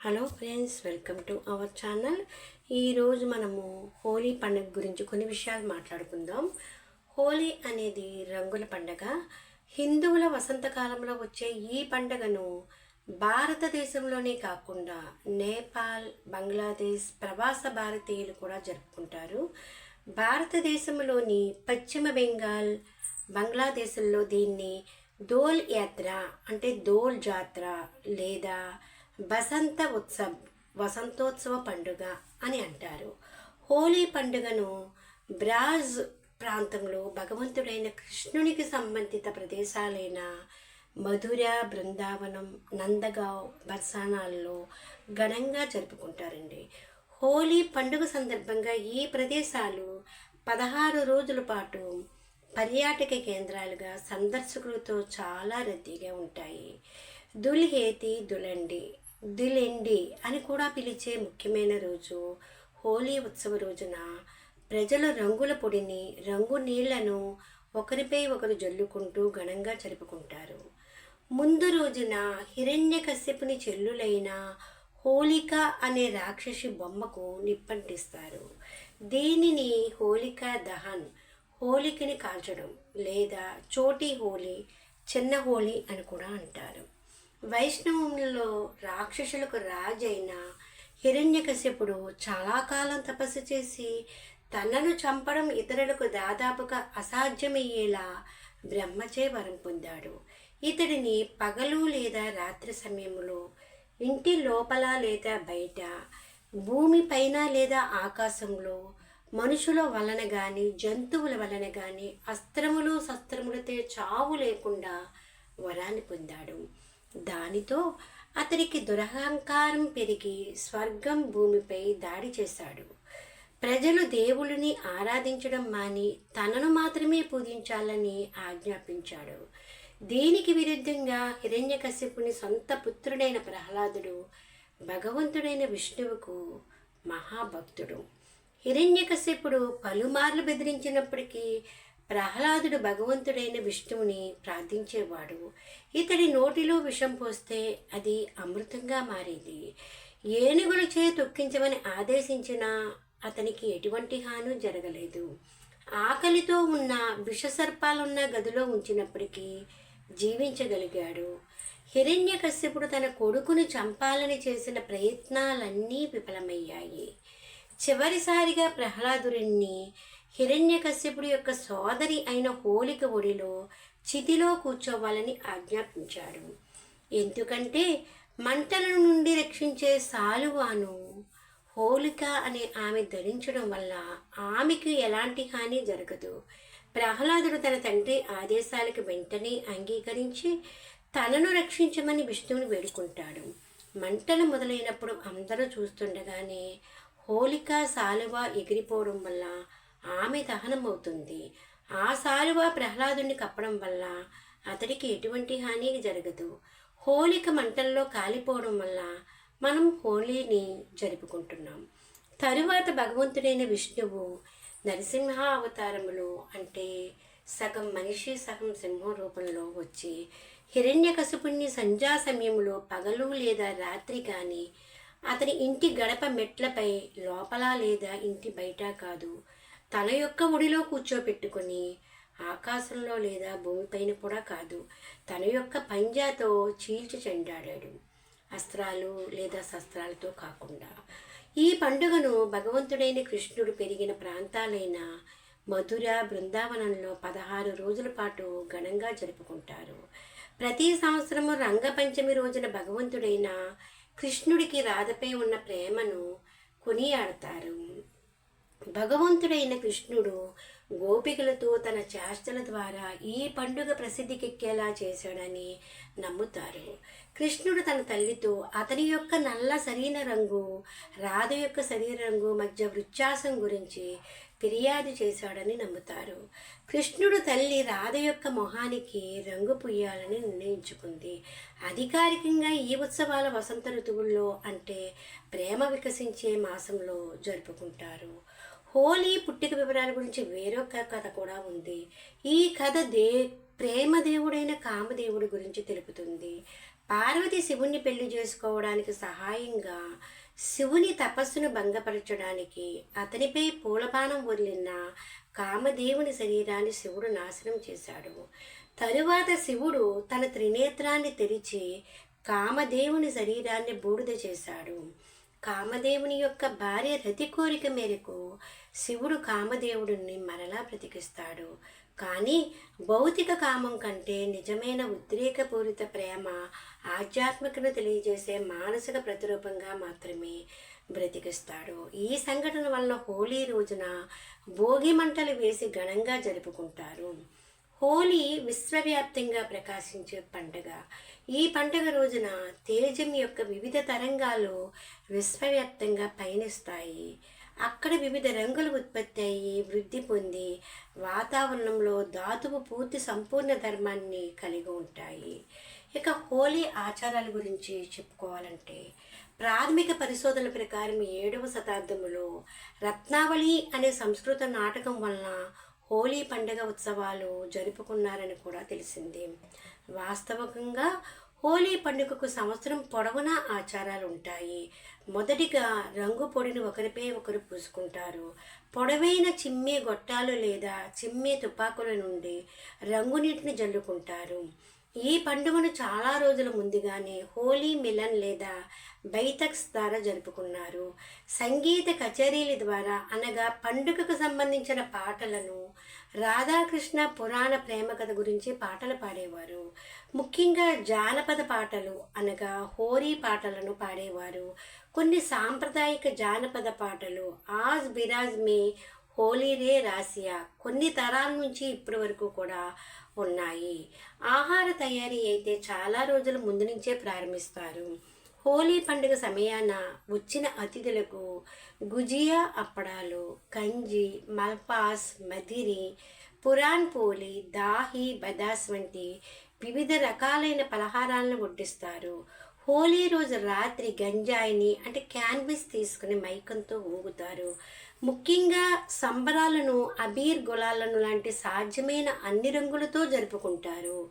Hello friends welcome to our channel. ఈరోజు మనము హోలీ పండుగ గురించి కొన్ని విషయాలు మాట్లాడుకుందాం. హోలీ అనేది రంగుల పండగ. హిందువుల వసంతకాలంలో వచ్చే ఈ పండుగను భారతదేశంలోనే కాకుండా నేపాల్ బంగ్లాదేశ్ ప్రవాస భారతీయులు కూడా జరుపుకుంటారు. భారతదేశంలోని పశ్చిమ బెంగాల్ బంగ్లాదేశ్లో దీన్ని దోల్ యాత్ర అంటే దోల్ జాత్ర లేదా బసంత ఉత్సవ్ వసంతోత్సవ పండుగ అని అంటారు. హోలీ పండుగను బ్రాజ్ ప్రాంతంలో భగవంతుడైన కృష్ణునికి సంబంధిత ప్రదేశాలైన మధుర బృందావనం నందగావ్ బర్సానాల్లో ఘనంగా జరుపుకుంటారండి. హోలీ పండుగ సందర్భంగా ఈ ప్రదేశాలు పదహారు రోజుల పాటు పర్యాటక కేంద్రాలుగా సందర్శకులతో చాలా రద్దీగా ఉంటాయి. దుల్హేతి దులండి దిలెండి అని కూడా పిలిచే ముఖ్యమైన రోజు హోలీ ఉత్సవ రోజున ప్రజలు రంగుల పొడిని రంగు నీళ్ళను ఒకరిపై ఒకరు జల్లుకుంటూ ఘనంగా జరుపుకుంటారు. ముందు రోజున హిరణ్యకశ్యపుని చెల్లులైన హోళిక అనే రాక్షసి బొమ్మకు నిప్పంటిస్తారు. దీనిని హోలిక దహన్ హోళికని కాల్చడం లేదా చోటి హోలీ చిన్న హోలీ అని కూడా అంటారు. వైష్ణవంలో రాక్షసులకు రాజైన హిరణ్యకశ్యపుడు చాలా కాలం తపస్సు చేసి తనను చంపడం ఇతరులకు దాదాపుగా అసాధ్యమయ్యేలా బ్రహ్మచే వరం పొందాడు. ఇతడిని పగలు లేదా రాత్రి సమయంలో ఇంటి లోపల లేదా బయట భూమిపైన లేదా ఆకాశంలో మనుషుల వలన కానీ జంతువుల వలన కానీ అస్త్రములు శస్త్రములతో చావు లేకుండా వరాన్ని పొందాడు. దానితో అతనికి దురహంకారం పెరిగి స్వర్గం భూమిపై దాడి చేశాడు. ప్రజలు దేవుడిని ఆరాధించడం మాని తనను మాత్రమే పూజించాలని ఆజ్ఞాపించాడు. దీనికి విరుద్ధంగా హిరణ్యకశ్యపుని సొంత పుత్రుడైన ప్రహ్లాదుడు భగవంతుడైన విష్ణువుకు మహాభక్తుడు. హిరణ్యకశ్యపుడు పలుమార్లు బెదిరించినప్పటికీ ప్రహ్లాదుడు భగవంతుడైన విష్ణువుని ప్రార్థించేవాడు. ఇతడి నోటిలో విషం పోస్తే అది అమృతంగా మారేది. ఏనుగుల చే తొక్కించమని ఆదేశించినా అతనికి ఎటువంటి హాను జరగలేదు. ఆకలితో ఉన్న విషసర్పాలున్న గదిలో ఉంచినప్పటికీ జీవించగలిగాడు. హిరణ్యకశ్యపుడు తన కొడుకును చంపాలని చేసిన ప్రయత్నాలన్నీ విఫలమయ్యాయి. చివరిసారిగా ప్రహ్లాదుడిని హిరణ్యకశ్యపుడి యొక్క సోదరి అయిన హోలిక ఒడిలో చితిలో కూర్చోవాలని ఆజ్ఞాపించాడు. ఎందుకంటే మంటల నుండి రక్షించే సాలువాను హోలిక అనే ఆమె ధరించడం వల్ల ఆమెకు ఎలాంటి హాని జరగదు. ప్రహ్లాదుడు తన తండ్రి ఆదేశాలకు వెంటనే అంగీకరించి తనను రక్షించమని విష్ణువుని వేడుకుంటాడు. మంటలు మొదలైనప్పుడు అందరూ చూస్తుండగానే హోలిక సాలువ ఎగిరిపోవడం వల్ల ఆమె దహనం అవుతుంది ఆ సాలువ ప్రహ్లాదుని కప్పడం వల్ల అతడికి ఎటువంటి హాని జరగదు. హోలిక మంటల్లో కాలిపోవడం వల్ల మనం హోలీని జరుపుకుంటున్నాం. తరువాత భగవంతుడైన విష్ణువు నరసింహ అవతారములు అంటే సగం మనిషి సగం సింహం రూపంలో వచ్చి హిరణ్యకశుపుణ్ణి సంధ్యా సమయంలో పగలు లేదా రాత్రి కానీ అతని ఇంటి గడప మెట్లపై లోపల లేదా ఇంటి బయట కాదు. తన యొక్క ముడిలో కూర్చోపెట్టుకొని ఆకాశంలో లేదా భూమిపైన కూడా కాదు తన యొక్క పంజాతో చీల్చి చెండాడాడు. అస్త్రాలు లేదా శస్త్రాలతో కాకుండా. ఈ పండుగను భగవంతుడైన కృష్ణుడు పెరిగిన ప్రాంతాలైన మధుర బృందావనంలో పదహారు రోజుల పాటు ఘనంగా జరుపుకుంటారు. ప్రతి సంవత్సరము రంగపంచమి రోజున భగవంతుడైన కృష్ణుడికి రాధపై ఉన్న ప్రేమను కొనియాడతారు. భగవంతుడైన కృష్ణుడు గోపికలతో తన చేష్టల ద్వారా ఈ పండుగ ప్రసిద్ధికెక్కేలా చేశాడని నమ్ముతారు. కృష్ణుడు తన తల్లితో అతని యొక్క నల్ల శరీర రంగు రాధ యొక్క శరీర రంగు మధ్య వృత్యాసం గురించి ఫిర్యాదు చేశాడని నమ్ముతారు. కృష్ణుడు తల్లి రాధ యొక్క మొహానికి రంగు పుయ్యాలని నిర్ణయించుకుంది. అధికారికంగా ఈ ఉత్సవాల వసంత ఋతువుల్లో అంటే ప్రేమ వికసించే మాసంలో జరుపుకుంటారు. హోలీ పుట్టిక వివరాల గురించి వేరొక కథ కూడా ఉంది. ఈ కథ దే ప్రేమదేవుడైన కామదేవుడి గురించి తెలుపుతుంది. పార్వతి శివుణ్ణి పెళ్ళి చేసుకోవడానికి సహాయంగా శివుని తపస్సును భంగపరచడానికి అతనిపై పూలబాణం వదిలిన కామదేవుని శరీరాన్ని శివుడు నాశనం చేశాడు. తరువాత శివుడు తన త్రినేత్రాన్ని తెరిచి కామదేవుని శరీరాన్ని బూడిద చేశాడు. కామదేవుని యొక్క భార్య రతి కోరిక మేరకు శివుడు కామదేవుడిని మరలా బ్రతికిస్తాడు. కానీ భౌతిక కామం కంటే నిజమైన ఉద్రేకపూరిత ప్రేమ ఆధ్యాత్మికను తెలియజేసే మానసిక ప్రతిరూపంగా మాత్రమే బ్రతికిస్తాడు. ఈ సంఘటన వలన హోలీ రోజున భోగి మంటలు వేసి ఘనంగా జరుపుకుంటారు. హోలీ విశ్వవ్యాప్తంగా ప్రకాశించే పండుగ. ఈ పండుగ రోజున తేజం యొక్క వివిధ తరంగాలు విశ్వవ్యాప్తంగా పయనిస్తాయి. అక్కడ వివిధ రంగులు ఉత్పత్తి అయ్యి వృద్ధి పొంది వాతావరణంలో ధాతువు పూర్తి సంపూర్ణ ధర్మాన్ని కలిగి ఉంటాయి. ఇక హోలీ ఆచారాల గురించి చెప్పుకోవాలంటే ప్రాథమిక పరిశోధనల ప్రకారం ఏడవ శతాబ్దంలో రత్నావళి అనే సంస్కృత నాటకం వలన హోలీ పండుగ ఉత్సవాలు జరుపుకున్నారని కూడా తెలిసింది. వాస్తవంగా హోలీ పండుగకు సంవత్సరం పొడవునా ఆచారాలు ఉంటాయి మొదటిగా రంగు పొడిని ఒకరిపై ఒకరు పూసుకుంటారు. పొడవైన చిమ్మే గొట్టాలు లేదా చిమ్మే తుపాకుల నుండి రంగు నీటిని జల్లుకుంటారు. ఈ పండుగను చాలా రోజుల ముందుగానే హోలీ మిలన్ లేదా బైతక్స్ ద్వారా జరుపుకున్నారు. సంగీత కచేరీల ద్వారా అనగా పండుగకు సంబంధించిన పాటలను రాధాకృష్ణ పురాణ ప్రేమ కథ గురించి పాటలు పాడేవారు. ముఖ్యంగా జానపద పాటలు అనగా హోరీ పాటలను పాడేవారు. కొన్ని సాంప్రదాయిక జానపద పాటలు ఆజ్ బిరాజ్ మే హోలీరే రాసియా కొన్ని తరాల నుంచి ఇప్పటి వరకు కూడా ఉన్నాయి. ఆహార తయారీ అయితే చాలా రోజుల ముందు నుంచే ప్రారంభిస్తారు. హోలీ పండుగ సమయాన వచ్చిన అతిథులకు గుజియా అప్పడాలు కంజి మల్పాస్ మదిరి పురాన్ పోలి దాహి బదాస్ వంటి వివిధ రకాలైన పలహారాలను వడ్డిస్తారు. హోలీ రోజు రాత్రి గంజాయిని అంటే క్యాన్విస్ తీసుకుని మైకంతో ఊగుతారు. ముఖ్యంగా సంబరాలను అబీర్ గులాలను లాంటి సాధ్యమైన అన్ని రంగులతో జరుపుకుంటారు.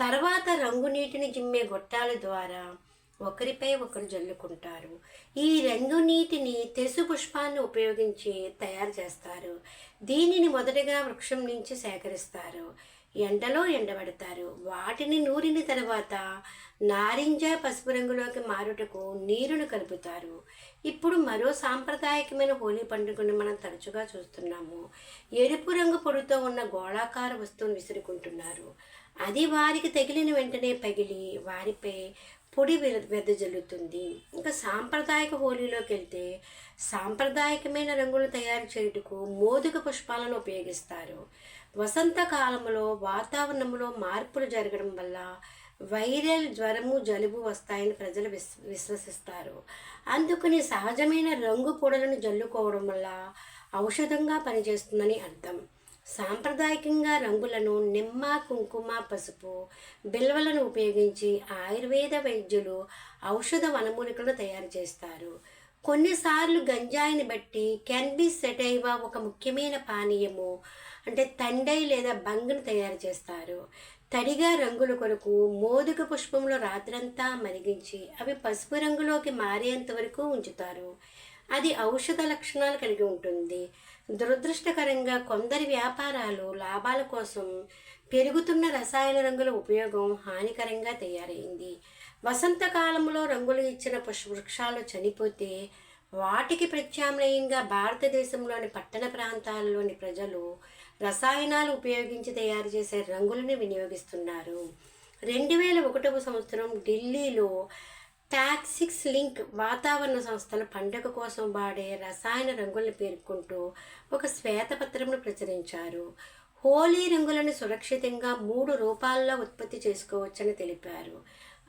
తర్వాత రంగు నీటిని జిమ్మే గొట్టాల ద్వారా ఒకరిపై ఒకరు జల్లుకుంటారు. ఈ రంగు నీటిని తెసు పుష్పాన్ని ఉపయోగించి తయారు చేస్తారు. దీనిని మొదటగా వృక్షం నుంచి సేకరిస్తారు. ఎండలో ఎండబడతారు. వాటిని నూరిన తర్వాత నారింజ పసుపు రంగులోకి మారుటకు నీరును కలుపుతారు. ఇప్పుడు మరో సాంప్రదాయకమైన హోలీ పండుగను మనం తరచుగా చూస్తున్నాము. ఎరుపు రంగు పొడితో ఉన్న గోళాకార వస్తువును విసురుకుంటున్నారు. అది వారికి తగిలిన వెంటనే పగిలి వారిపై పొడి వెదజల్లుతుంది ఇంకా సాంప్రదాయక హోలీలోకి వెళ్తే సాంప్రదాయకమైన రంగులు తయారు చేయుటకు మోదుక పుష్పాలను ఉపయోగిస్తారు. వసంతకాలంలో వాతావరణంలో మార్పులు జరగడం వల్ల వైరల్ జ్వరము జలుబు వస్తాయని ప్రజలు విశ్ విశ్వసిస్తారు. అందుకని సహజమైన రంగు పొడలను జల్లుకోవడం వల్ల ఔషధంగా పనిచేస్తుందని అర్థం. సాంప్రదాయకంగా రంగులను నిమ్మ కుంకుమ పసుపు బిల్వలను ఉపయోగించి ఆయుర్వేద వైద్యులు ఔషధ వనమూలికలను తయారు చేస్తారు. కొన్నిసార్లు గంజాయిని బట్టి కెన్బిస్ సెటైవా ఒక ముఖ్యమైన పానీయము అంటే తండై లేదా బంగ్ను తయారు చేస్తారు. తడిగా రంగుల కొరకు మోదుక పుష్పంలో రాత్రంతా మరిగించి అవి పసుపు రంగులోకి మారేంత వరకు ఉంచుతారు. అది ఔషధ లక్షణాలు కలిగి ఉంటుంది. దురదృష్టకరంగా కొందరి వ్యాపారాలు లాభాల కోసం పెరుగుతున్న రసాయన రంగుల ఉపయోగం హానికరంగా తయారైంది. వసంతకాలంలో రంగులు ఇచ్చిన పుష్ప వృక్షాలు చనిపోతే వాటికి ప్రత్యామ్నాయంగా భారతదేశంలోని పట్టణ ప్రాంతాల్లోని ప్రజలు రసాయనాలు ఉపయోగించి తయారు చేసే రంగులను వినియోగిస్తున్నారు. రెండు వేల ఒకటవ సంవత్సరం ఢిల్లీలో టాక్సిక్స్ లింక్ వాతావరణ సంస్థల పండుగ కోసం వాడే రసాయన రంగులను పేర్కొంటూ ఒక శ్వేతపత్రంను ప్రచురించారు. హోలీ రంగులను సురక్షితంగా మూడు రూపాల్లో ఉత్పత్తి చేసుకోవచ్చని తెలిపారు.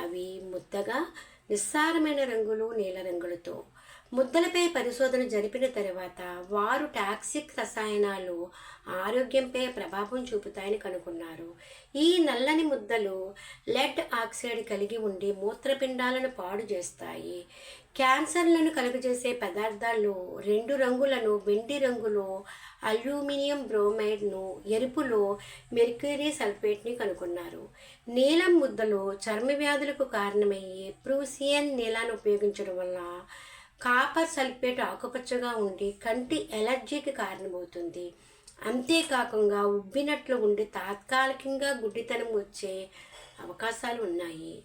అవి ముద్దగా నిస్సారమైన రంగులు నీల రంగులతో. ముద్దలపై పరిశోధన జరిపిన తర్వాత వారు టాక్సిక్ రసాయనాలు ఆరోగ్యంపై ప్రభావం చూపుతాయని కనుగొన్నారు. ఈ నల్లని ముద్దలు లెడ్ ఆక్సైడ్ కలిగి ఉండి మూత్రపిండాలను పాడు చేస్తాయి. క్యాన్సర్లను కలుగజేసే పదార్థాల్లో రెండు రంగులను వెండి రంగులో అల్యూమినియం బ్రోమైడ్ను ఎరుపులో మెర్క్యూరీ సల్ఫేట్ని కనుగొన్నారు. నీలం ముద్దలు చర్మ వ్యాధులకు కారణమయ్యే ప్రూసియన్ నీలాన్ని ఉపయోగించడం వల్ల కాపర్ సల్ఫేట్ ఆకుపచ్చగా ఉండి కంటి ఎలర్జీకి కారణమవుతుంది. అంతేకాకుండా ఉబ్బినట్లు ఉండి తాత్కాలికంగా గుడ్డితనం వచ్చే అవకాశాలు ఉన్నాయి.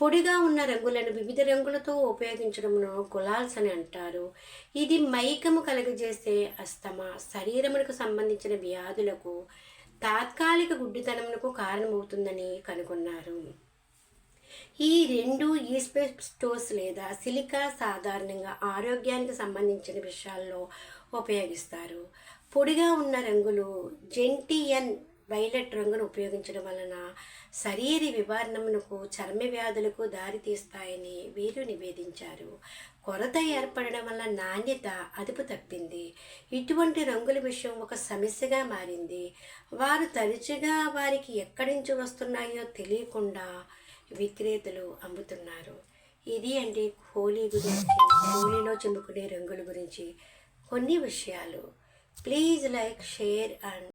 పొడిగా ఉన్న రంగులను వివిధ రంగులతో ఉపయోగించడంను గులాల్స్ అని అంటారు. ఇది మైకము కలుగజేసే అస్తమా శరీరమునకు సంబంధించిన వ్యాధులకు తాత్కాలిక గుడ్డితనమునకు కారణమవుతుందని కనుగొన్నారు. ఈ రెండు ఈస్పెస్టోస్ లేదా సిలికా సాధారణంగా ఆరోగ్యానికి సంబంధించిన విషయాల్లో ఉపయోగిస్తారు. పొడిగా ఉన్న రంగులు జెంటియన్ వైలెట్ రంగును ఉపయోగించడం వలన శరీర వివరణమునకు చర్మ వ్యాధులకు దారితీస్తాయని వీరు నివేదించారు. కొరత ఏర్పడడం వల్ల నాణ్యత అదుపు తప్పింది. ఇటువంటి రంగుల విషయం ఒక సమస్యగా మారింది. వారు తరచుగా వారికి ఎక్కడి నుంచి వస్తున్నాయో తెలియకుండా విక్రేతలు అమ్ముతున్నారు. ఇది అండి హోలీ గురించి హోలీలో చిమ్ముకునే రంగుల గురించి కొన్ని విషయాలు. Please like share and